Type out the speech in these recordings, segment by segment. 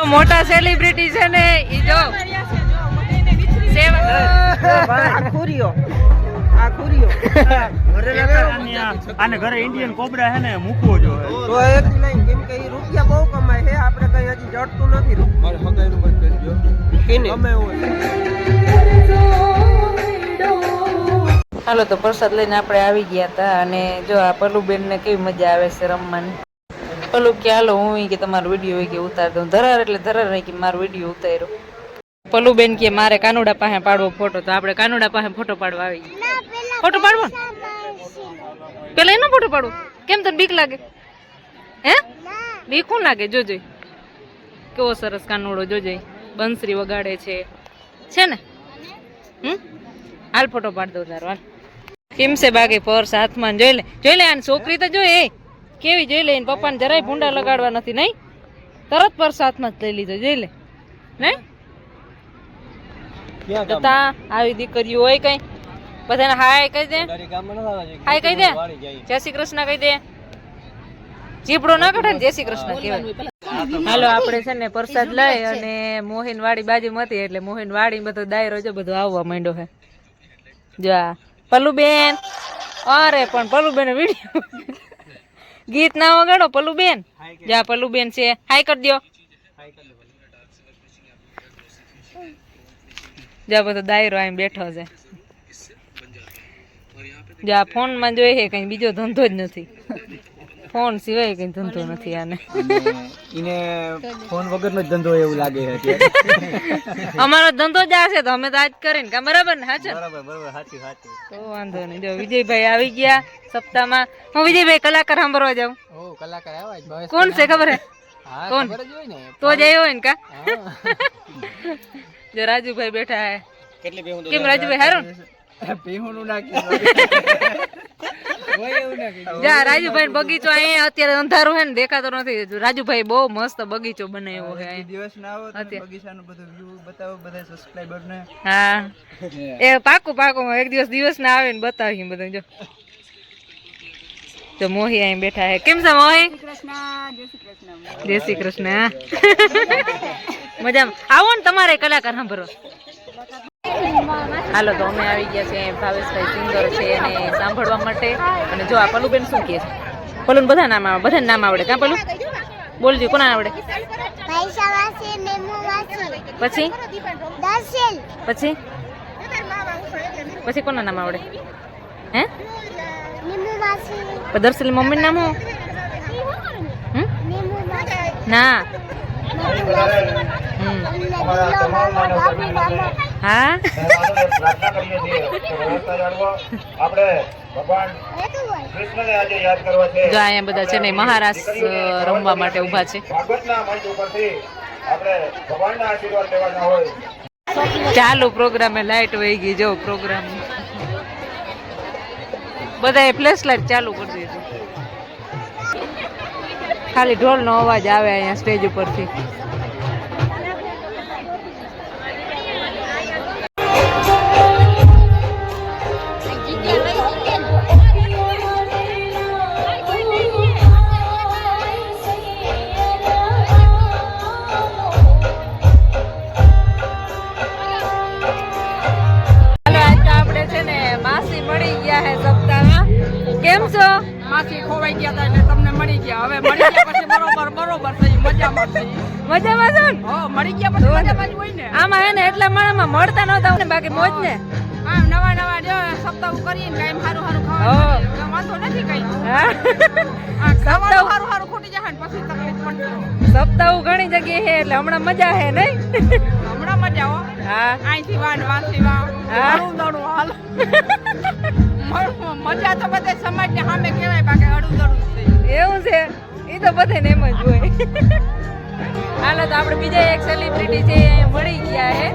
મોટા સેલિબ્રિટી છે ને ઈ જો. સેવા આ ખુરીઓ. આ ખુરીઓ. આની આ- આને ઘરે ઇન્ડિયન કોબરા છે ને મૂકવો જોઈએ તો એક નહીં કેમ કે ઈ રૂપિયા બહુ કમાય છે આપણે કઈ હજી જડતું નથી મારે હગાઈનું બંધ હાલો તો પ્રસાદ લઈને આપણે આવી ગયા હતા અને જો આ પલુબેન ને કેવી મજા આવે છે રમવાની? પલુ કે હાલો હું કે તમારો વીડિયો હોય કે ઉતાર દઉં. ધરાર એટલે ધરાર નહીં કે મારો વીડિયો ઉતાર્યો. પલુબેન કે મારે કાનુડા પાસે પાડવો ફોટો તો આપણે કાનુડા પાસે ફોટો પાડવા આવી ફોટો પાડવો પેલા એનો ફોટો પાડવો? કેમ તને બીક લાગે? હે? બીક શું લાગે? જોજે. કેવો સરસ કાનુડો જોજે. બંસરી વગાડે છે. છે ને? હમ? હાલ ફોટો પાડ દઉં તારો હાલ. કેમ છે બાકી? પર્સ હાથમાં જોઈ લે. જોઈ લે આની છોકરી તો જોઈ એ. કેવી જોઈ લે એના પપ્પાને જરાય ભૂંડા લગાડવા નથી નહીં? તરત પર્સ હાથમાં જ લઈ લીધો જોઈ લે. જતા આવી દીકરીઓ હોય કઈ. બધાને હાય કહી દે. હાય કહી દે. જય. શ્રી કૃષ્ણ કહી દે. જીપડો ના કાઢે ને જય શ્રી કૃષ્ણ કહેવાય. હાલો આપણે છે ને પ્રસાદ લઈ અને મોહિન વાડી બાજુમાં હતી એટલે મોહિન વાડી બધો દાયરો જો બધો આવવા માંડ્યો છે જા પલુબેન. અરે પણ પલુબેન વીડિયો ગીત ના વગાડો પલુબેન. જા પલુબેન છે. હાય કરી દ્યો. જા બધો દાયરો આમ બેઠો છે. જા ફોનમાં જોઈએ કઈ બીજો ધંધો જ નથી. ફોન સિવાય કઈ ધંધો નથી આને. એને ફોન વગરનો જ ધંધો એવું લાગે છે અમારો ધંધો જ આ છે તો અમે તો આજ કરીને કા બરાબર ને? હાચો બરાબર બરાબર સાચી સાચી તો વાંધો નહીં. જો વિજયભાઈ આવી ગયા સપ્તાહમાં. હું વિજયભાઈ કલાકાર સાંભળવા જાઉં. ઓ કલાકાર આવ્યા જ કોણ છે ખબર હે? કોણ? તો જ આવ્યો હોય ને કા? જો રાજુભાઈ બેઠા હે. કેટલી બેહું કેમ રાજુભાઈ હારું ને? બેહું નાખી. હોય એવું નાખી. જા રાજુભાઈ બગીચો અહીંયા અત્યારે અંધારું હે ને દેખાતો નથી રાજુભાઈ બહુ મસ્ત બગીચો બનાવ્યો છે દિવસ ના આવો તમે અત્યારે. વ્યૂ બતાવો બધા સબસ્ક્રાઇબર ને હા. એ પાકું પાકું એક દિવસ દિવસ ના આવે ને બતાવી બધું જો. તો મોહી અહીં બેઠા હે. કેમ છે મોહી? જય શ્રી કૃષ્ણ મજામાં. આવો ને તમારે કલાકાર સાંભળો હાલો તો અમે આવી ગયા છે ભાવેશભાઈ સિંગર છે એને સાંભળવા માટે. અને જો આ પલુબેન શું કહે છે? પલુન બધા નામ આવે બધા નામ આવડે. કાં પલુ? બોલજો કોના આવડે? પછી? પછી? પછી કોના નામ આવડે? હે? દર્શલ મમ્મી નામ હું ના. હમ. હા? જો અહીંયા બધા છે ને મહારાજ રમવા માટે ઊભા છે. ચાલુ પ્રોગ્રામે લાઈટ વહી ગઈ, જો પ્રોગ્રામ. બધાએ ફ્લેશ લાઈટ ચાલુ કરી દીધી. ખાલી ઢોલનો અવાજ આવે અહીંયા સ્ટેજ ઉપરથી. ગયા હે સપ્તાહમાં. કેમ છો? માસી ખોવાઈ ગયા હતા એટલે તમને મળી ગયા. હવે મળી ગયા પછી બરોબર બરોબર થઈ મજામાં થઈ. મજામાં છો ને? હો મળી ગયા પછી મજામાં જ હોય ને. આમાં હે ને એટલા માણામાં મળતા નહોતા ને બાકી મોજ ને. હા નવા નવા જો સપ્તાહ કરીને કાઈ સારું સારું ખાવાનું વાંધો નથી કઈ. હા. ખાવાનું સારું સારું ખોટી જાય ને પછી તકલીફ પણ સપ્તાહ ઘણી જગ્યાએ હે એટલે હમણાં મજા હે નહીં? હમણાં મજા હો. હા. અહીંથી વાન વાંથી વાન હા. હાલ. મજા તો બધે સમાજને સામે કહેવાય બાકી હળું દડું એવું છે? એ તો બધે ને એમ જ હોય. હાલો તો આપણે બીજા એક સેલિબ્રિટી છે એ અહીંયા મળી ગયા હે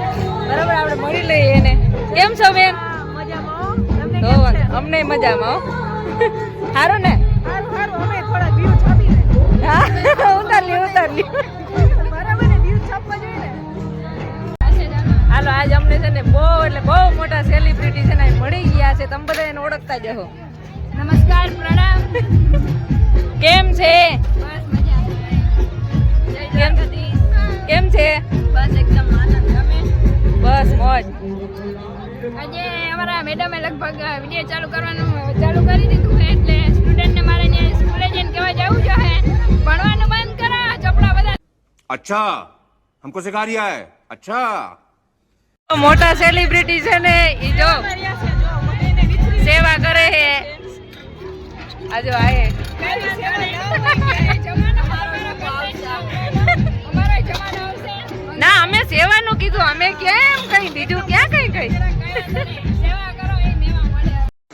બરાબર આપણે મળી લઈએ એને. કેમ છો બેન. અમને મજામાં હો. સેલિબ્રિટી છે ને મળી ગયા છે. તમે બધા એને ઓળખતા જહો નમસ્કાર પ્રણામ. કેમ છે? કેમ છે? બસ એકદમ આનંદ. તમે? બસ મોજ. આજે અમારા મેડમે લગભગ વીડિયો ચાલુ કરવાનું ચાલુ કરી દીધું એટલે સ્ટુડન્ટને મારે ત્યાં સ્કૂલે જઈને કહેવા જવું જોઈએ ભણવાનું બંધ કરો ચપડા બધા અચ્છા હમકો સિખા રહ્યા હે. અચ્છા. મોટા સેલિબ્રિટી છે ને એ જો સેવા કરે છે આજો આયે ના અમે સેવાનું કીધું. અમે કેમ કઈ? બીજું ક્યાં કઈ કઈ?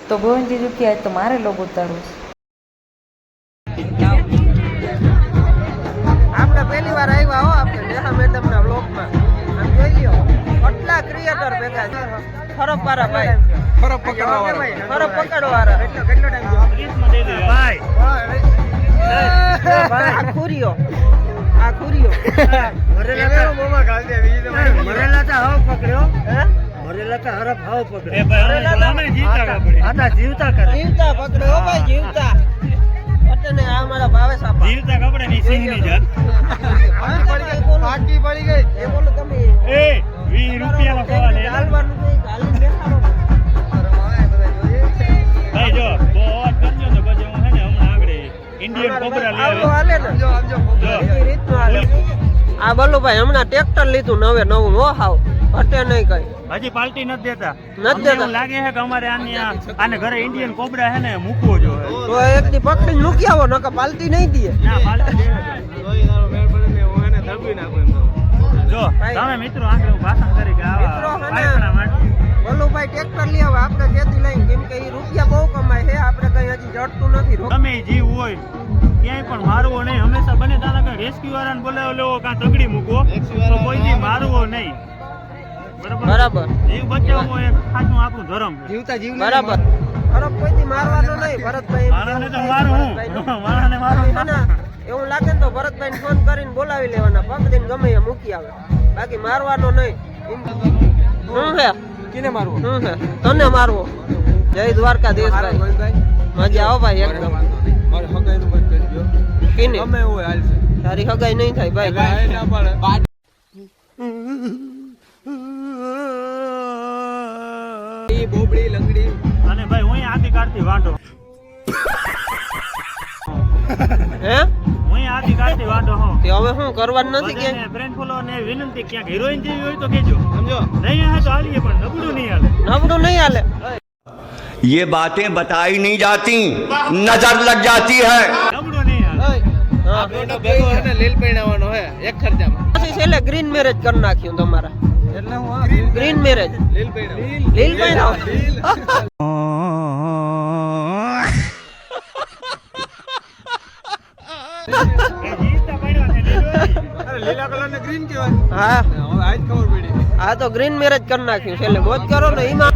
તો ગોવિંદજી દુખી તો મારે લોગ ઉતારું આપણે પહેલી વાર આવ્યા ક્રિએટર ભેગા છે ફરક વાળા ભાઈ ફરક પકડવા વાળા ફરક પકડવા વાળા કેટલો ટાઈમ ભાઈ આ ખુરીઓ આ ખુરીઓ મરેલા તો હાવ પકડ્યો હે? મરેલા તો હરફ હાવ પકડ્યો એ ભાઈ અમે જીતા કાપડી આના જીવતા કરે જીવતા પકડ્યો ભાઈ જીવતા અટને આ મારા ભાવે આપા જીવતા કપડે ની સિંહની જાત પડી ગઈ એ બોલો તમે એ વીસ રૂપિયાનો સવાલ ભાઈ જો બહુ અવાજ કરજો ને પછી હું હે ને હમણાં આગળ ઇન્ડિયન કોબરા લઈ આ બલ્લુભાઈ હમણાં ટ્રેક્ટર લીધું નવે નવું નો હાવ. હટે નહીં કઈ. હજી પાલટી નથી દેતા. નથી દેતા. લાગે છે કે અમારે આની આ- આને ઘરે ઇન્ડિયન કોબરા હે ને મૂકવો જો તો એક દી પકડીને મૂકી આવો નકર પાલટી નહીં દે. ના પાર્ટી દેવા જો મેળ પડે ને હું ભાષણ કરી તમે મિત્રો, આવા ભાષણ કરી માટે. બલ્લુભાઈ ટ્રેક્ટર લઈ આવે આપણે ખેતી લઈને કેમ કે એ રૂપિયા બહુ કમાય છે આપણે કઈ હજી જડતું નથી. તમે જીવ હોય ક્યાંય પણ મારવો નહીં. હંમેશા બને તારા કઈ રેસ્ક્યુ વાળાને બોલાવો લેવો કાં તગડી મૂકો તો કોઈ દી મારવો નહીં. બરાબર? બરાબર. જીવ બચાવવો એ સાચું આપણું ધર્મ જીવ બરાબર. ફરક કોઈ થી મારવાનો નહીં ભરતભાઈ એમ તો મારું હું. ભરતભાઈનું. મારું એવું લાગે ભરતભાઈ ફોન કરીને બોલાવી લેવાના. પકડીને ગમે એ મૂકી આવે. બાકી મારવાનો નહીં. હું હે? કિને મારવો? હું હે? તને મારવો. જય દ્વારકાધીશ ભાઈ. મજા આવો ભાઈ એકદમ. મારે હગાઈનું બંધ કરી દો કિને? ગમે હોય હાલશે તારી હગાઈ નહીં થાય ભાઈ. ના પાડે. બોબડી લંગડી. અને ભાઈ હું આદિ કાઢતી વાંઢો. હે? હું આદિ કાઢતી વાંઢો હું તે હવે શું કરવાનું નથી કે બધાને ફ્રેન્ડ ફોલોવરને વિનંતી ક્યાંક હિરોઈન જેવી હોય તો કહેજો સમજો નહીં હે તો હાલીએ પણ નબળું નહીં હાલે નબળું નહીં હાલે ये बातें बताई नहीं जाती नजर लग जाती है નબળું નહીં હાલે હા આપણો ભેગો હે ને લીલ પૈણાવાનો હે એક ખર્ચામાં પછી છેલ્લે ગ્રીન મેરેજ કરી નાખ્યું તમારા એટલે હું આ ગ્રીન મેરેજ લીલ પૈણાવાનો લીલ હા. આ તો ગ્રીન મેરેજ કરી નાખ્યું. છેલ્લે મોજ કરો ને એમાં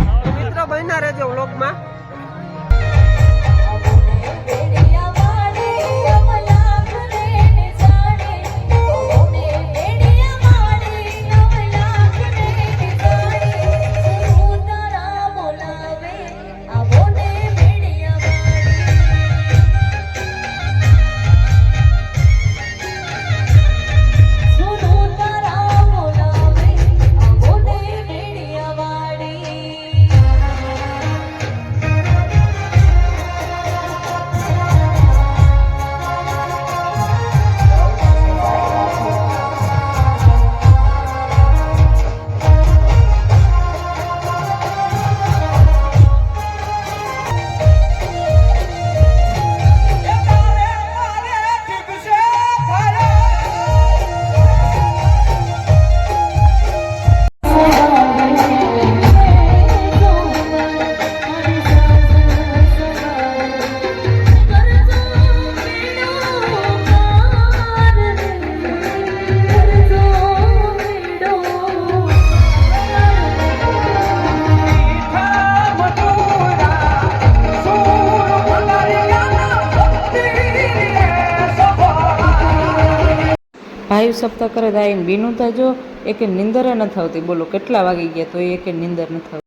વાયુ સપ્તાહ કરે થાય બીનું થજો એ કે નિંદર ન થતી બોલો, કેટલા વાગી ગયા તો એ કે નિંદર ન થતી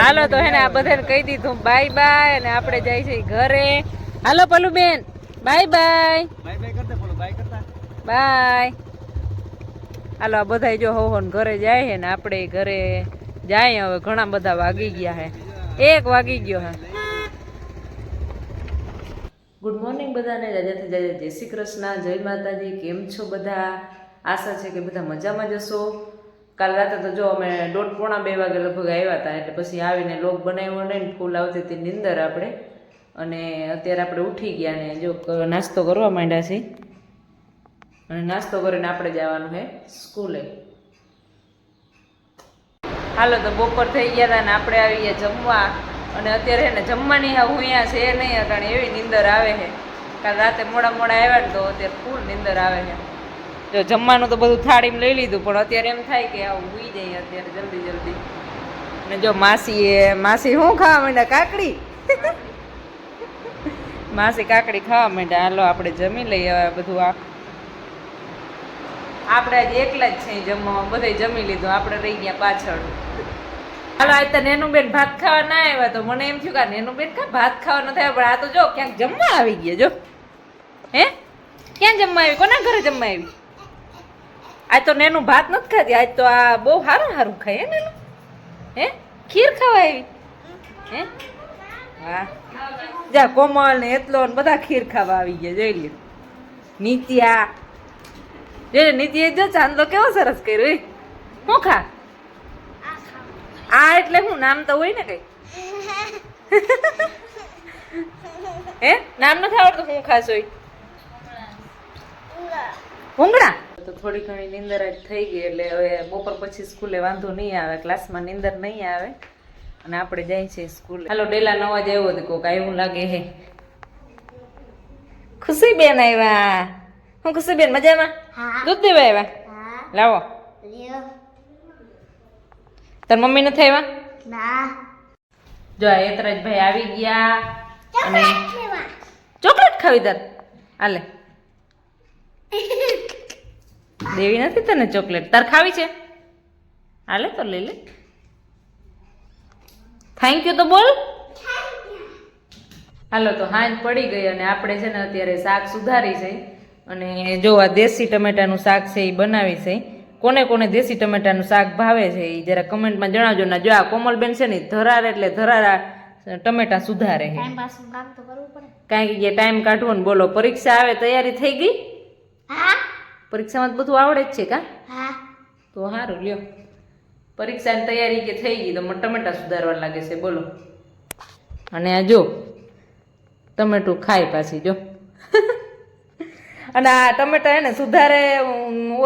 હાલો, તો હેને આ બધાને કહી દીધું. બાય બાય, અને આપણે જાય છે ઘરે. હાલો પલું બેન બાય. Bye bye. બાય. હાલો, આ બધા જો હો હો ઘરે જાય છે ને, આપણે ઘરે જાય હવે, ઘણા બધા વાગી ગયા હે. એક વાગી ગયો હે. ગુડ મોર્નિંગ બધાને રાજાથી જાજા જય શ્રી કૃષ્ણ, જય માતાજી, કેમ છો બધા? આશા છે કે બધા મજામાં જશો કાલ રાતે તો જો અમે દોઢ પોણા બે વાગે લગભગ આવ્યા હતા, એટલે પછી આવીને લોક બનાવ્યો નહીં ફૂલ આવતી હતી નિંદર આપણે. અને અત્યારે આપણે ઉઠી ગયા ને, જો નાસ્તો કરવા માંડ્યા છીએ અને નાસ્તો કરીને આપણે જવાનું છે સ્કૂલે. હાલો, તો બપોર થઈ ગયા હતા ને આપણે આવી ગયા જમવા. અને અત્યારે એને જમવાની હા, હું અહીંયા છે નહીં કારણ એવી નીંદર આવે છે કાલ રાતે મોડા મોડા આવ્યા ને તો અત્યારે ફૂલ નીંદર આવે છે જો જમવાનું તો બધું થાળીમાં લઈ લીધું, પણ અત્યારે એમ થાય કે આવું ઉઈ જઈએ અત્યારે જલ્દી જલ્દી. ને જો માસી એ, માસી શું ખાવા માંડ્યા? કાકડી? માસી કાકડી ખાવા માંડ્યા. હાલો, આપણે જમી લઈએ બધું આ આપણે આજે એકલા જ છે જમવામાં બધે જમી લીધું, આપણે રહી ગયા પાછળ. હાલો આજ તો નેનું બેન ભાત ખાવા ના આવ્યા તો મને એમ થયું કે નેનું બેન કા ભાત ખાવા નથી આવ્યા પણ આ તો જો ક્યાંક જમવા આવી ગયા, જો. હે? ક્યાં જમવા આવી? કોના ઘરે જમવા આવી? આજ તો નેનું ભાત નથી ખાતી આજ તો આ બહુ સારું સારું ખાય હે નેનું. હે? ખીર ખાવા આવી? હે? વાહ. જા, કોમલ ને એટલો ને બધા ખીર ખાવા આવી ગયા, જોઈ લ્યો. નિત્યા જોઈ નીતિએ જો ચાંદલો કેવો સરસ કર્યો એ. હું ખા? આ એટલે હું નામ તો હોય ને કઈ. હે? નામ નથી આવડતું હું ખાસ હોય. ભૂંગળા તો થોડી ઘણી નીંદર આજ થઈ ગઈ એટલે હવે બપોર પછી સ્કૂલે વાંધો નહીં આવે ક્લાસમાં નીંદર નહીં આવે. અને આપણે જાય છે સ્કૂલે. હાલો ડેલા નવા જ આવ્યો હતો કોક આવ્યું લાગે હે. ખુશી બેન આવ્યા. હું કશું બેન મજામાં દૂધ દેવા આવ્યા લાવો તાર મમ્મી નથી આવ્યા જો આ એતરાજભાઈ આવી ગયા અને ચોકલેટ ખાવી તાર હાલે દેવી નથી તને ચોકલેટ તાર ખાવી છે હાલે તો લઈ લે થેન્ક યુ તો બોલ હાલો તો હાંજ પડી ગઈ અને આપણે છે ને અત્યારે શાક સુધારી છે અને જો આ દેશી ટમેટાનું શાક છે એ બનાવી છે કોને કોને દેશી ટમેટાનું શાક ભાવે છે એ જરા કમેન્ટમાં જણાવજો. ને જો આ કોમલબેન છે ને ધરાર એટલે ધરારા ટમેટા સુધારે છે. ટાઈમ પાસ કામ તો કરવું પડે. કાંઈ કે ટાઈમ કાઢવો ને બોલો. પરીક્ષા આવે તૈયારી થઈ ગઈ? હા. પરીક્ષામાં તો બધું આવડે જ છે કા? હા. તો સારું લ્યો. પરીક્ષાની તૈયારી કે થઈ ગઈ તો મને ટમેટા સુધારવા લાગે છે બોલો. અને આ જો ટમેટું ખાય પાછી જો. અને આ ટમેટા એને સુધારે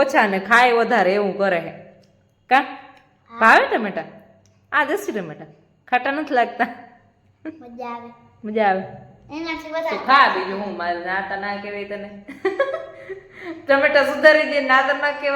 ઓછા ને ખાય વધારે એવું કરે છે કા? ભાવે ટમેટા? આ દેશી ટમેટા. ખાટા નથી લાગતા. મજા આવે. મજા આવે. ખા બીજું હું મારે નાતા ના કહેવાય તને. ટમેટા સુધારી દે નાતા ના કહેવાય.